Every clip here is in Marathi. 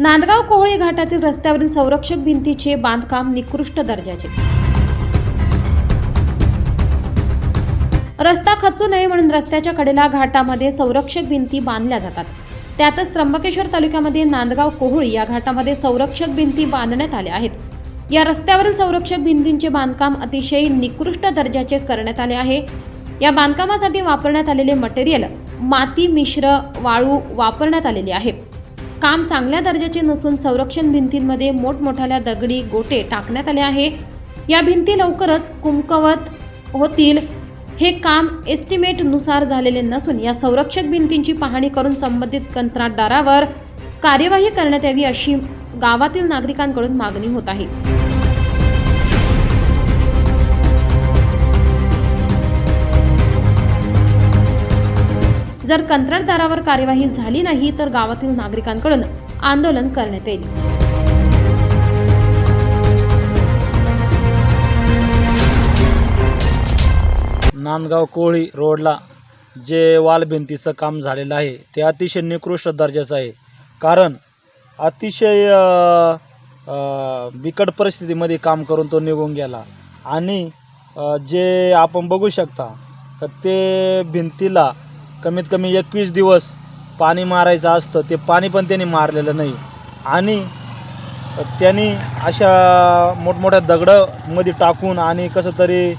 नांदगाव कोहळी घाटातील रस्त्यावरील संरक्षक भिंतीचे बांधकाम निकृष्ट दर्जाचे. रस्ता खचू नये म्हणून रस्त्याच्या कडेला घाटामध्ये संरक्षक भिंती बांधल्या जातात. त्यातच त्र्यंबकेश्वर तालुक्यामध्ये नांदगाव कोहळी या घाटामध्ये संरक्षक भिंती बांधण्यात आल्या आहेत. या रस्त्यावरील संरक्षक भिंतींचे बांधकाम अतिशय निकृष्ट दर्जाचे करण्यात आले आहे. या बांधकामासाठी वापरण्यात आलेले मटेरियल माती मिश्र वाळू वापरण्यात आलेले आहे. काम चांगल्या दर्जाचे नसून संरक्षण भिंतींमध्ये मोठमोठ्या दगडी गोटे टाकण्यात आले आहे या भिंती लवकरच कुमकवत होतील. हे काम एस्टिमेटनुसार झालेले नसून या संरक्षक भिंतींची पाहणी करून संबंधित कंत्राटदारावर कार्यवाही करण्यात यावी अशी गावातील नागरिकांकडून मागणी होत आहे. जर कंत्राटदारावर कार्यवाही झाली नाही तर गावातील नागरिकांकडून आंदोलन करण्यात येईल. नांदगाव कोळी रोडला जे वाल भिंतीचं काम झालेलं आहे ते अतिशय निकृष्ट दर्जाचं आहे. कारण अतिशय बिकट परिस्थितीमध्ये काम करून तो निघून गेला. आणि जे आपण बघू शकता का ते भिंतीला कमीत कमी एकवीस दिवस पाणी मारायचं असतं ते पाणी पण त्यांनी मारलेलं नाही. आणि त्यांनी अशा मोठमोठ्या दगडामध्ये टाकून आणि कसं तरी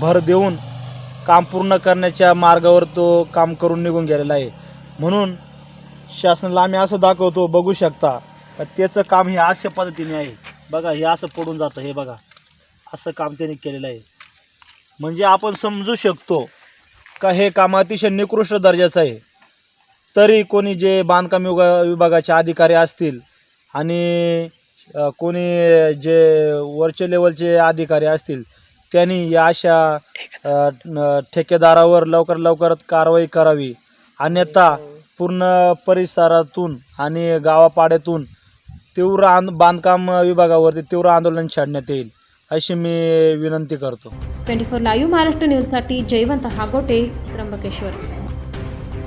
भर देऊन काम पूर्ण करण्याच्या मार्गावर तो काम करून निघून गेलेला आहे. म्हणून शासनाला आम्ही असं दाखवतो बघू शकता का त्याचं काम हे अशा पद्धतीने आहे. बघा हे असं पडून जातं हे बघा. असं काम त्यांनी केलेलं आहे. म्हणजे आपण समजू शकतो का हे काम अतिशय निकृष्ट दर्जाचं आहे. तरी कोणी जे बांधकाम विभागा विभागाचे अधिकारी असतील आणि कोणी जे वरचे लेवलचे अधिकारी असतील त्यांनी या अशा ठेकेदारावर लवकर लवकर कारवाई करावी. अन्यथा पूर्ण परिसरातून आणि गावापाड्यातून तीव्र आंद बांधकाम विभागावरती तीव्र आंदोलन छाडण्यात येईल. अशी मी विनंती करतो. ट्वेंटी फोर लाईव्ह महाराष्ट्र न्यूजसाठी जयवंत हागोटे त्र्यंबकेश्वर.